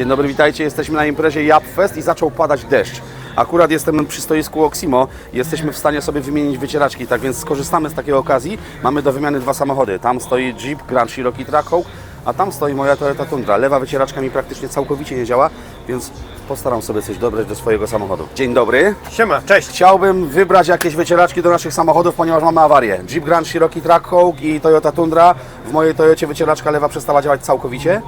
Dzień dobry, witajcie. Jesteśmy na imprezie Japfest i zaczął padać deszcz. Akurat jestem przy stoisku Oximo. Jesteśmy w stanie sobie wymienić wycieraczki, tak więc skorzystamy z takiej okazji. Mamy do wymiany dwa samochody. Tam stoi Jeep Grand Cherokee Trackhawk, a tam stoi moja Toyota Tundra. Lewa wycieraczka mi praktycznie całkowicie nie działa, więc postaram sobie coś dobrać do swojego samochodu. Dzień dobry. Siema, cześć. Chciałbym wybrać jakieś wycieraczki do naszych samochodów, ponieważ mamy awarię. Jeep Grand Cherokee Trackhawk i Toyota Tundra. W mojej Toyocie wycieraczka lewa przestała działać całkowicie,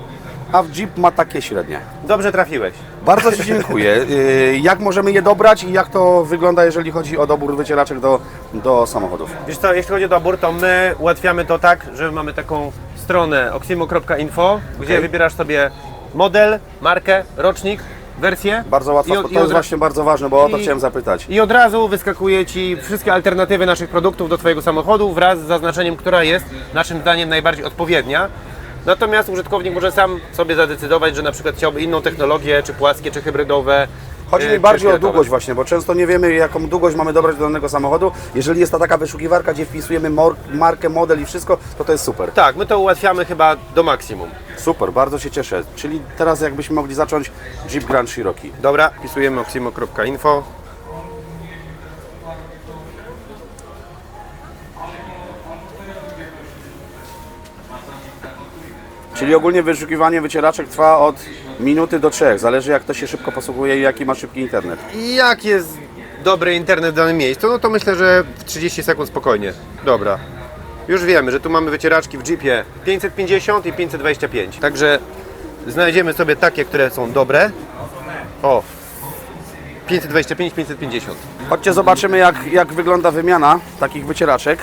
a w Jeep ma takie średnie. Dobrze trafiłeś. Bardzo Ci dziękuję. Yy, Jak możemy je dobrać i jak to wygląda, jeżeli chodzi o dobór wycieraczek do, do samochodów? Wiesz co, jeśli chodzi o dobór, to my ułatwiamy to tak, że mamy taką stronę oximo.info, gdzie Okej. wybierasz sobie model, markę, rocznik, wersję. Bardzo łatwo. I to i jest właśnie bardzo ważne, bo o to i- chciałem zapytać. I od razu wyskakuje Ci wszystkie alternatywy naszych produktów do Twojego samochodu wraz z zaznaczeniem, która jest naszym zdaniem najbardziej odpowiednia. Natomiast użytkownik może sam sobie zadecydować, że na przykład chciałby inną technologię, czy płaskie, czy hybrydowe. Chodzi e, mi bardziej o długość właśnie, bo często nie wiemy, jaką długość mamy dobrać do danego samochodu. Jeżeli jest ta taka wyszukiwarka, gdzie wpisujemy markę, model i wszystko, to to jest super. Tak, my to ułatwiamy chyba do maksimum. Super, bardzo się cieszę. Czyli teraz jakbyśmy mogli zacząć Jeep Grand Cherokee. Dobra, wpisujemy oximo.info. Czyli ogólnie wyszukiwanie wycieraczek trwa od minuty do trzech. Zależy jak to się szybko posługuje i jaki ma szybki internet. I jak jest dobry internet w danym miejscu, no to myślę, że w 30 sekund spokojnie. Dobra. Już wiemy, że tu mamy wycieraczki w Jeepie 550 i 525. Także znajdziemy sobie takie, które są dobre. O, 525, 550. Chodźcie zobaczymy jak, jak wygląda wymiana takich wycieraczek.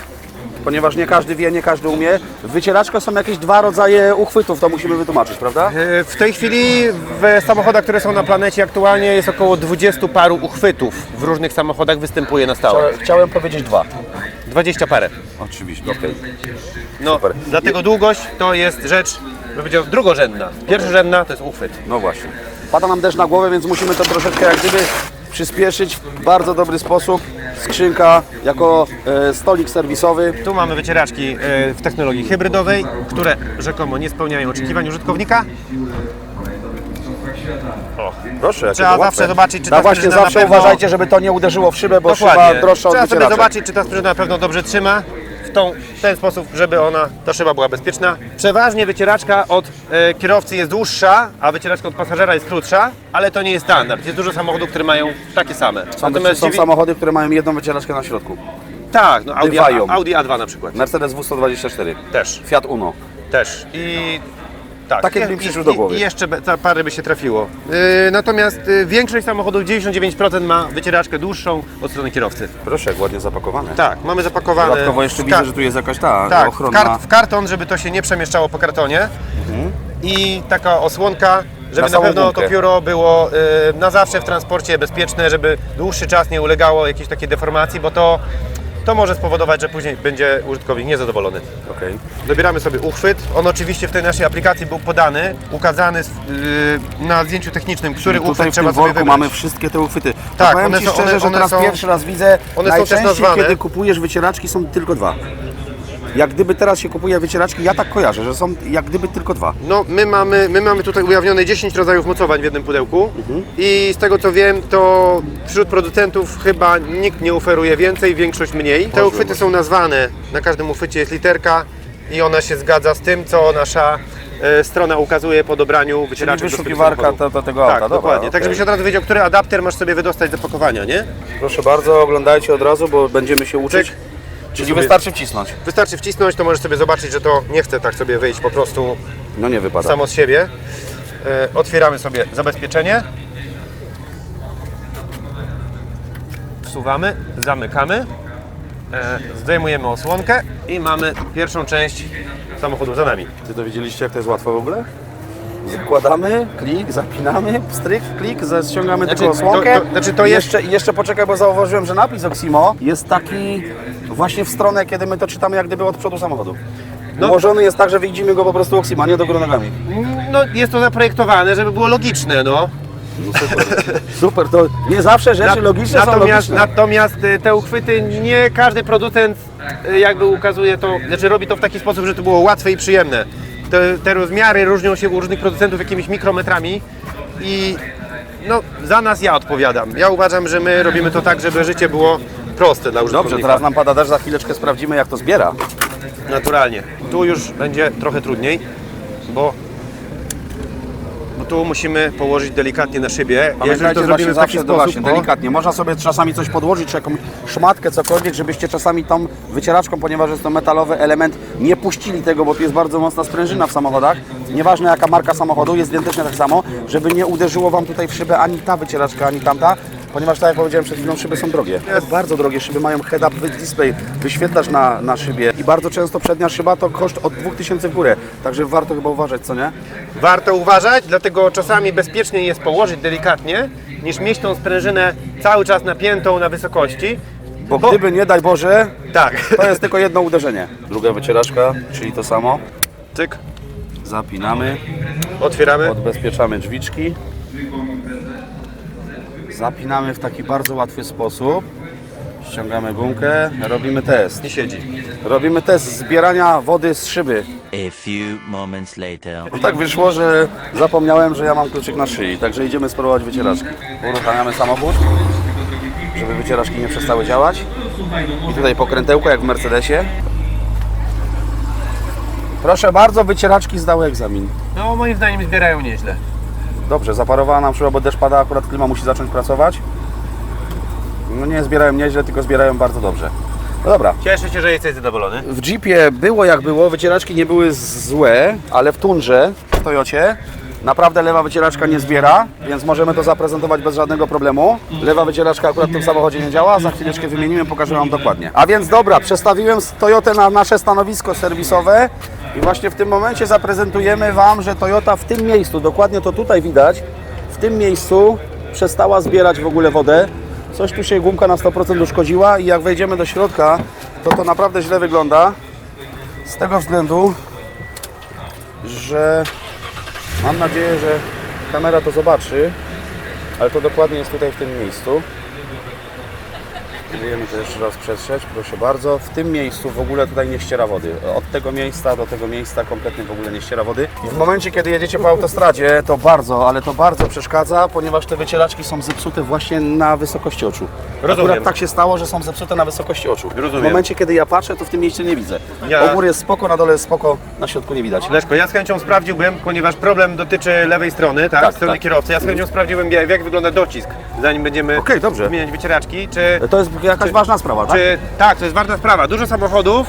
Ponieważ nie każdy wie, nie każdy umie. W wycieraczkach są jakieś dwa rodzaje uchwytów, to musimy wytłumaczyć, prawda? E, W tej chwili w samochodach, które są na planecie aktualnie jest około 20 paru uchwytów. W różnych samochodach występuje na stałe. Chciałem, chciałem powiedzieć dwa. 20 parę. Oczywiście, okej. No, Super. dlatego długość to jest rzecz, bym powiedział, drugorzędna. Pierwszorzędna to jest uchwyt. No właśnie. Pada nam deszcz na głowę, więc musimy to troszeczkę jak gdyby przyspieszyć w bardzo dobry sposób. Skrzynka jako e, stolik serwisowy. Tu mamy wycieraczki e, w technologii hybrydowej, które rzekomo nie spełniają oczekiwań użytkownika. Proszę, jakie Trzeba zawsze zobaczyć, czy No ta właśnie, sprężyna na zawsze pewno- uważajcie, żeby to nie uderzyło w szybę, bo szyba Dokładnie. droższa od Trzeba sobie zobaczyć, czy ta sprężyna na pewno dobrze trzyma. W, tą, w ten sposób, żeby ona, ta szyba była bezpieczna. Przeważnie wycieraczka od e, kierowcy jest dłuższa, a wycieraczka od pasażera jest krótsza, ale to nie jest standard. Jest dużo samochodów, które mają takie same. Są, są dziwi- samochody, które mają jedną wycieraczkę na środku. Tak, no Audi, bywają. Audi A2 na przykład. Mercedes W124, Też. Fiat Uno. Też. I tak. Takie I- mi przyszły do i- głowy. I jeszcze ta parę by się trafiło. Yy, natomiast yy, większość samochodów, 99% ma wycieraczkę dłuższą od strony kierowcy. Proszę, jak ładnie zapakowane. Tak, mamy zapakowane. Dodatkowo jeszcze w widzę, że tu jest jakaś ta tak, w, ochronna. kart, w karton, żeby to się nie przemieszczało po kartonie. I taka osłonka, żeby Na na, pewno gumkę. to pióro było yy, na zawsze w transporcie bezpieczne, żeby dłuższy czas nie ulegało jakiejś takiej deformacji, bo to, to może spowodować, że później będzie użytkownik niezadowolony. Okej. Dobieramy sobie uchwyt. On oczywiście w tej naszej aplikacji był podany, ukazany yy, na zdjęciu technicznym, który Tutaj uchwyt w trzeba sobie wybrać. mamy wszystkie te uchwyty. Tak, powiem one Ci są- szczerze, one- że teraz są- pierwszy raz widzę, one są też najczęściej nazwane. kiedy kupujesz wycieraczki są tylko dwa. Jak gdyby teraz się kupuje wycieraczki, ja tak kojarzę, że są jak gdyby tylko dwa. No, my mamy, my mamy tutaj ujawnione 10 rodzajów mocowań w jednym pudełku i z tego co wiem, to wśród producentów chyba nikt nie oferuje więcej, większość mniej. Te uchwyty są nazwane, na każdym uchwycie jest literka i ona się zgadza z tym, co nasza e, strona ukazuje po dobraniu wycieraczek do wyszukiwarka to- do tego auta, Tak, dobra, dokładnie. okej. Tak, żebyś od razu wiedział, który adapter masz sobie wydostać z opakowania, nie? Proszę bardzo, oglądajcie od razu, bo będziemy się uczyć. Cyk. Czyli sobie- wystarczy wcisnąć. Wystarczy wcisnąć, to możesz sobie zobaczyć, że to nie chce tak sobie wyjść po prostu No nie wypada. samo z siebie. E, otwieramy sobie zabezpieczenie. Wsuwamy, zamykamy. E, zdejmujemy osłonkę i mamy pierwszą część samochodu za nami. Ty to widzieliście, jak to jest łatwe w ogóle? Zakładamy, klik, zapinamy, stryk, klik, ściągamy Znaczy, tylko osłonkę. to- to- znaczy to jest- jeszcze, jeszcze poczekaj, bo zauważyłem, że napis Oximo jest taki właśnie w stronę, kiedy my to czytamy, jak gdyby od przodu samochodu. No. Ułożony jest tak, że widzimy go po prostu Oximo, nie do góry nogami. No jest to zaprojektowane, żeby było logiczne, no. Super, to nie zawsze rzeczy logiczne są natomiast, logiczne. natomiast te uchwyty, nie każdy producent y, jakby ukazuje to, znaczy robi to w taki sposób, żeby to było łatwe i przyjemne. Te, te rozmiary różnią się u różnych producentów jakimiś mikrometrami i no, za nas ja odpowiadam. Ja uważam, że my robimy to tak, żeby życie było proste dla użytkownika. Dobrze, teraz nam pada deszcz, za chwileczkę sprawdzimy jak to zbiera. Naturalnie. Tu już będzie trochę trudniej, bo, bo tu musimy położyć delikatnie na szybie. Jeżeli to zrobimy w taki zawsze to właśnie sposób, o, delikatnie. Można sobie czasami coś podłożyć, czy jakąś szmatkę, cokolwiek, żebyście czasami tą wycieraczką, ponieważ jest to metalowy element, nie puścili tego, bo tu jest bardzo mocna sprężyna w samochodach. Nieważne jaka marka samochodu, jest identycznie tak samo, żeby nie uderzyło Wam tutaj w szybę ani ta wycieraczka, ani tamta. Ponieważ tak jak powiedziałem przed chwilą, szyby są drogie. Bardzo drogie szyby mają head-up display, wyświetlacz na, na szybie i bardzo często przednia szyba to koszt od 2000 w górę. Także warto chyba uważać, co nie? warto uważać, dlatego czasami bezpieczniej jest położyć delikatnie, niż mieć tą sprężynę cały czas napiętą na wysokości. Bo gdyby nie daj Boże, Tak. To jest tylko jedno uderzenie. Druga wycieraczka, czyli to samo. Cyk, Zapinamy, otwieramy. odbezpieczamy drzwiczki. Zapinamy w taki bardzo łatwy sposób. Ściągamy gumkę, robimy test. Nie siedzi. Robimy test zbierania wody z szyby. A few moments later. No tak wyszło, że zapomniałem, że ja mam kluczyk na szyi, także idziemy spróbować wycieraczki. Uruchamiamy samochód, żeby wycieraczki nie przestały działać. I tutaj pokrętełko jak w Mercedesie. Proszę bardzo, wycieraczki zdały egzamin. No moim zdaniem zbierają nieźle. Dobrze, zaparowała nam szyba, bo deszcz pada, akurat klima musi zacząć pracować. No nie zbierają nieźle, tylko zbierają bardzo dobrze. No dobra, Cieszę się, że jesteś zadowolony. w Jeepie było jak było, wycieraczki nie były złe, ale w Tundrze, w Toyocie, naprawdę lewa wycieraczka nie zbiera, więc możemy to zaprezentować bez żadnego problemu. Lewa wycieraczka akurat w tym samochodzie nie działa, za chwileczkę wymienimy, pokażę Wam dokładnie. A więc dobra, przestawiłem Toyotę na nasze stanowisko serwisowe i właśnie w tym momencie zaprezentujemy Wam, że Toyota w tym miejscu, dokładnie to tutaj widać, w tym miejscu przestała zbierać w ogóle wodę. Coś tu się gumka na 100% uszkodziła i jak wejdziemy do środka, to to naprawdę źle wygląda. Z tego względu, że mam nadzieję, że kamera to zobaczy, ale to dokładnie jest tutaj w tym miejscu. Próbujemy to jeszcze raz przetrzeć, proszę bardzo. W tym miejscu w ogóle tutaj nie ściera wody. Od tego miejsca do tego miejsca kompletnie w ogóle nie ściera wody. I w momencie, kiedy jedziecie po autostradzie, to bardzo, ale to bardzo przeszkadza, ponieważ te wycieraczki są zepsute właśnie na wysokości oczu. Rozumiem. Akurat tak się stało, że są zepsute na wysokości oczu. Rozumiem. W momencie, kiedy ja patrzę, to w tym miejscu nie widzę. Ja- U góry jest spoko, na dole jest spoko, na środku nie widać. Leszko, ja z chęcią sprawdziłbym, ponieważ problem dotyczy lewej strony, tak, Tak, strony tak. kierowcy. Ja z chęcią sprawdziłbym, jak wygląda docisk, zanim będziemy Okej, dobrze. wymieniać wycieraczki. Czy, To jest jakaś Czy- ważna sprawa, tak? czy tak, to jest ważna sprawa. Dużo samochodów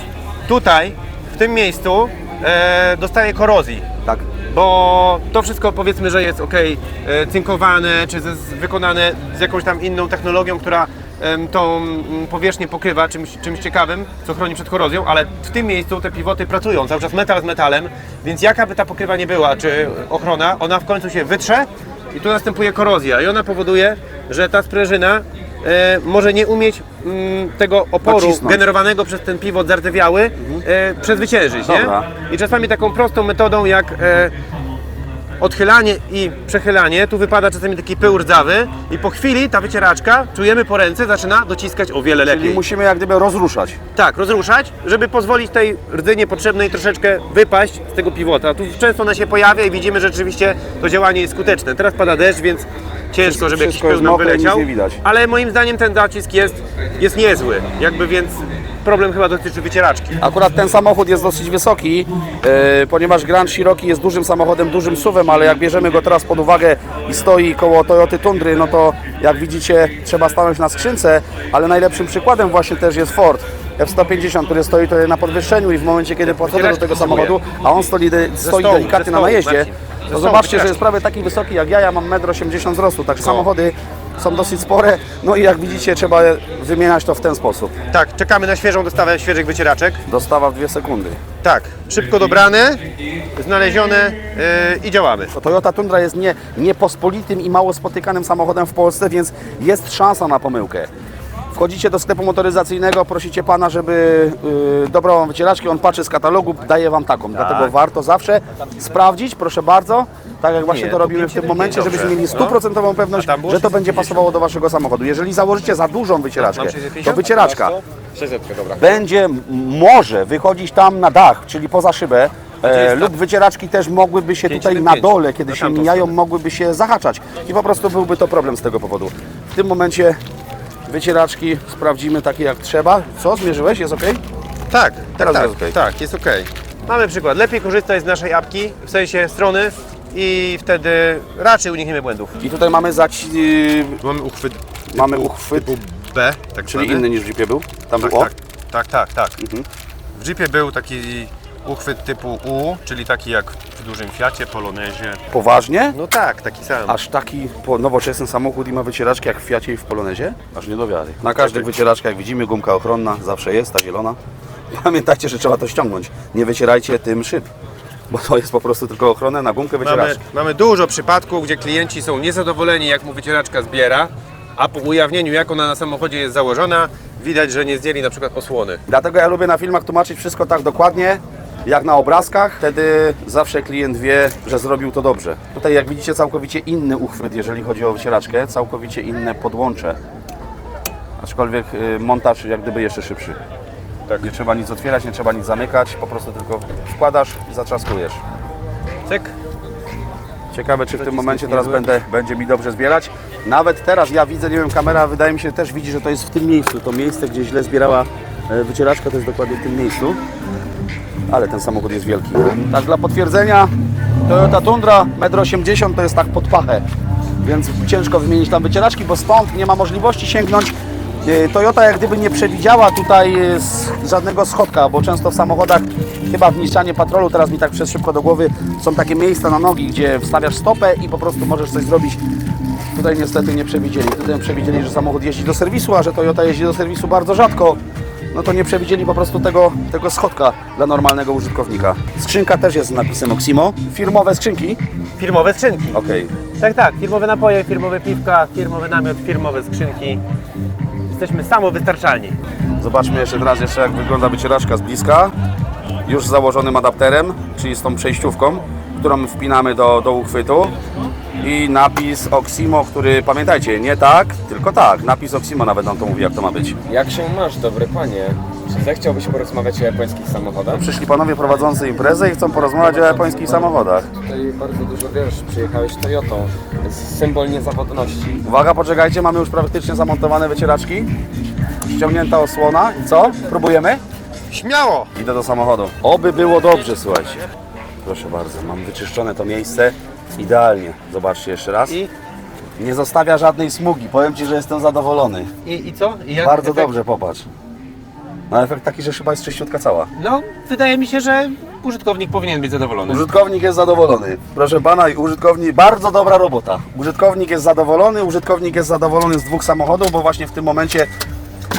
tutaj, w tym miejscu, e, dostaje korozji. Tak. Bo to wszystko powiedzmy, że jest ok, e, cynkowane, czy z, z, wykonane z jakąś tam inną technologią, która em, tą mm, powierzchnię pokrywa czymś, czymś ciekawym, co chroni przed korozją, ale w tym miejscu te pivoty pracują, cały czas metal z metalem, więc jaka by ta pokrywa nie była, czy ochrona, ona w końcu się wytrze i tu następuje korozja i ona powoduje, że ta sprężyna e, może nie umieć mm, tego oporu generowanego przez ten pivot zardzewiały e, przezwyciężyć, nie? Dobra. I czasami taką prostą metodą jak e, odchylanie i przechylanie, tu wypada czasami taki pył rdzawy i po chwili ta wycieraczka, czujemy po ręce, zaczyna dociskać o wiele Czyli lepiej. musimy jak gdyby rozruszać. Tak, rozruszać, żeby pozwolić tej rdzy niepotrzebnej troszeczkę wypaść z tego piwota. Tu często ona się pojawia i widzimy, że rzeczywiście to działanie jest skuteczne. Teraz pada deszcz, więc ciężko, żeby jakiś wszystko jest mokre nic wyleciał. nie widać. Ale moim zdaniem ten docisk jest, jest niezły. Jakby więc problem chyba dotyczy wycieraczki. Akurat ten samochód jest dosyć wysoki, e, ponieważ Grand Cherokee jest dużym samochodem, dużym suwem, ale jak bierzemy go teraz pod uwagę i stoi koło Toyoty Tundry, no to jak widzicie trzeba stanąć na skrzynce, ale najlepszym przykładem właśnie też jest Ford. F-150, który stoi tutaj na podwyższeniu i w momencie, kiedy podchodzę do tego samochodu, a on stoi, stoi stołu, delikatnie ze na stołu, najeździe. Ze to stołu zobaczcie, że wycieraczki. jest prawie taki wysoki jak ja, ja mam 1,80 m wzrostu, tak samochody są dosyć spore, no i jak widzicie trzeba wymieniać to w ten sposób. Tak, czekamy na świeżą dostawę świeżych wycieraczek. Dostawa w dwie sekundy. Tak, szybko dobrane, znalezione yy, i działamy. To Toyota Tundra jest nie, niepospolitym i mało spotykanym samochodem w Polsce, więc jest szansa na pomyłkę. Wchodzicie do sklepu motoryzacyjnego, prosicie pana, żeby yy, dobrał wam wycieraczki, on patrzy z katalogu, daje wam taką. Dlatego warto zawsze sprawdzić, proszę bardzo, tak jak właśnie Nie, to tu robimy w tym 5,75 momencie, dobrze. żebyśmy mieli No. stuprocentową pewność, A tam było że to będzie 650. pasowało do waszego samochodu. Jeżeli założycie za dużą wycieraczkę, to 650? wycieraczka 600, dobra. będzie m- może wychodzić tam na dach, czyli poza szybę, E, lub wycieraczki też mogłyby się tutaj na 575. dole, kiedy Na się tamtą mijają, stronę. mogłyby się zahaczać i po prostu byłby to problem z tego powodu. W tym momencie wycieraczki sprawdzimy takie jak trzeba. Co, zmierzyłeś? Jest ok? Tak, Teraz tak, jest okej. tak, jest ok. Mamy przykład. Lepiej korzystać z naszej apki, w sensie strony i wtedy raczej unikniemy błędów. I tutaj mamy zaci... Mamy uchwyt. Mamy typu- uchwyt. typu B, tak czyli zwany. inny niż w Jeepie był. Tam Tak, był O. tak, tak, tak, tak. Mhm. W Jeepie był taki uchwyt typu U, czyli taki jak w dużym Fiacie, Polonezie. Poważnie? No tak, taki sam. Aż taki po- nowoczesny samochód i ma wycieraczki jak w Fiacie i w Polonezie? Aż nie do wiary. Na każdych wycieraczkach widzimy gumka ochronna, zawsze jest, ta zielona. Pamiętajcie, że trzeba to ściągnąć. Nie wycierajcie tym szyb, bo to jest po prostu tylko ochronę na gumkę Mamy, wycieraczki. mamy dużo przypadków, gdzie klienci są niezadowoleni, jak mu wycieraczka zbiera, a po ujawnieniu, jak ona na samochodzie jest założona, widać, że nie zdjęli na przykład osłony. Dlatego ja lubię na filmach tłumaczyć wszystko tak dokładnie, jak na obrazkach. Wtedy zawsze klient wie, że zrobił to dobrze. Tutaj jak widzicie całkowicie inny uchwyt, jeżeli chodzi o wycieraczkę, całkowicie inne podłącze. Aczkolwiek y, montaż jak gdyby jeszcze szybszy. Tak. Nie trzeba nic otwierać, nie trzeba nic zamykać, po prostu tylko wkładasz i zaczaskujesz. Cyk. Ciekawe, czy w tym momencie teraz będę, będzie mi dobrze zbierać. Nawet teraz ja widzę, nie wiem, kamera wydaje mi się też widzi, że to jest w tym miejscu. To miejsce, gdzie źle zbierała e, wycieraczka, to jest dokładnie w tym miejscu. Ale ten samochód jest wielki. Tak dla potwierdzenia, Toyota Tundra 1,80 m to jest tak pod pachę. Więc ciężko wymienić tam wycieraczki, bo stąd nie ma możliwości sięgnąć. E, Toyota jak gdyby nie przewidziała tutaj s- żadnego schodka, bo często w samochodach, chyba w niszczanie patrolu, teraz mi tak przez szybko do głowy, są takie miejsca na nogi, gdzie wstawiasz stopę i po prostu możesz coś zrobić. Tutaj niestety nie przewidzieli. Tutaj przewidzieli, że samochód jeździ do serwisu, a że Toyota jeździ do serwisu bardzo rzadko. No to nie przewidzieli po prostu tego, tego schodka dla normalnego użytkownika. Skrzynka też jest z napisem Oximo. Firmowe skrzynki. Firmowe skrzynki. Okej. Tak, tak. Firmowe napoje, firmowe piwka, firmowy namiot, firmowe skrzynki. Jesteśmy samowystarczalni. Zobaczmy jeszcze teraz jeszcze jak wygląda wycieraczka z bliska. Już z założonym adapterem, czyli z tą przejściówką, którą wpinamy do, do uchwytu. I napis Oximo, który pamiętajcie, nie tak, tylko tak. Napis Oximo nawet nam to mówi, jak to ma być. Jak się masz, dobry panie? Czy zechciałbyś porozmawiać o japońskich samochodach? Przyszli panowie prowadzący imprezę i chcą porozmawiać o japońskich samochodach. Tutaj bardzo dużo wiesz, przyjechałeś Toyotą, jest symbol niezawodności. Uwaga, poczekajcie, mamy już praktycznie zamontowane wycieraczki. Ściągnięta osłona. I co? Próbujemy? Śmiało! Idę do samochodu. Oby było dobrze, słuchajcie. Proszę bardzo, mam wyczyszczone to miejsce. Idealnie. Zobaczcie jeszcze raz. I, Nie zostawia żadnej smugi. Powiem Ci, że jestem zadowolony. i, i co? I jak Bardzo efekt? dobrze, popatrz. No efekt taki, że chyba jest czyściutka cała. No, wydaje mi się, że użytkownik powinien być zadowolony. Użytkownik jest zadowolony. Proszę pana, i użytkownik, bardzo dobra robota. Użytkownik jest zadowolony, użytkownik jest zadowolony z dwóch samochodów, bo właśnie w tym momencie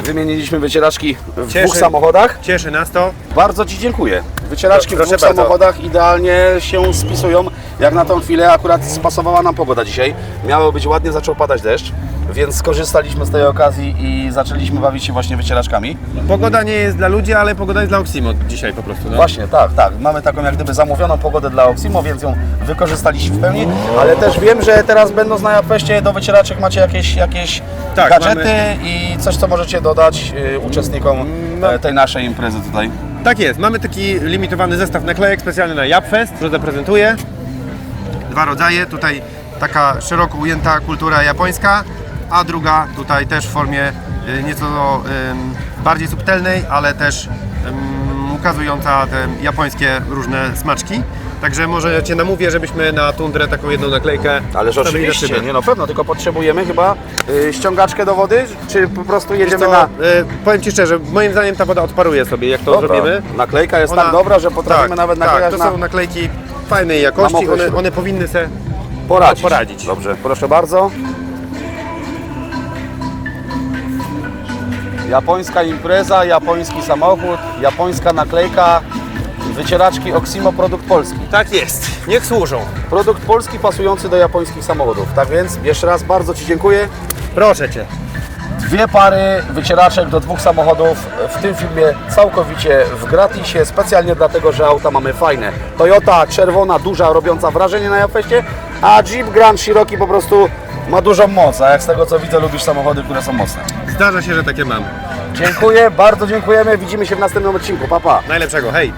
wymieniliśmy wycieraczki w Cieszy. dwóch samochodach. Cieszy nas to. Bardzo Ci dziękuję. Wycieraczki w Proszę dwóch bardzo. samochodach idealnie się spisują. Jak na tą chwilę akurat spasowała nam pogoda dzisiaj. Miało być ładnie, zaczął padać deszcz, więc skorzystaliśmy z tej okazji i zaczęliśmy bawić się właśnie wycieraczkami. Pogoda nie jest dla ludzi, ale pogoda jest dla Oximo dzisiaj po prostu. No. Właśnie, tak, tak. Mamy taką jak gdyby zamówioną pogodę dla Oximo, więc ją wykorzystaliśmy w pełni, ale też wiem, że teraz będąc na Japfeście do wycieraczek macie jakieś, jakieś Tak, gadżety mamy- i coś, co możecie dodać y, uczestnikom No. e, tej naszej imprezy tutaj. Tak jest, mamy taki limitowany zestaw naklejek specjalny na Japfest, który zaprezentuję. Dwa rodzaje, tutaj taka szeroko ujęta kultura japońska, a druga tutaj też w formie y, nieco bardziej subtelnej, ale też ukazująca te japońskie różne smaczki. Także może Cię namówię, żebyśmy na tundrę taką jedną naklejkę Ależ na oczywiście, nie no pewno, tylko potrzebujemy chyba y, ściągaczkę do wody, czy po prostu jedziemy co, na... y, powiem Ci szczerze, moim zdaniem ta woda odparuje sobie, jak to Dobra. zrobimy. Naklejka jest Ona- tak dobra, że potrafimy tak, nawet tak, naklejać to na... są naklejki fajnej jakości, one, one powinny se poradzić. poradzić. Dobrze, proszę bardzo. Japońska impreza, japoński samochód, japońska naklejka, wycieraczki Oximo, produkt polski. Tak jest, niech służą. Produkt polski pasujący do japońskich samochodów. Tak więc jeszcze raz bardzo Ci dziękuję. Proszę Cię. Dwie pary wycieraczek do dwóch samochodów w tym filmie całkowicie w gratisie, specjalnie dlatego, że auta mamy fajne. Toyota czerwona, duża, robiąca wrażenie na Japfeście, a Jeep Grand Cherokee po prostu ma dużą moc, a jak z tego co widzę lubisz samochody, które są mocne. Zdarza się, że takie mam. Dziękuję, bardzo dziękujemy, widzimy się w następnym odcinku, pa pa! Najlepszego, hej!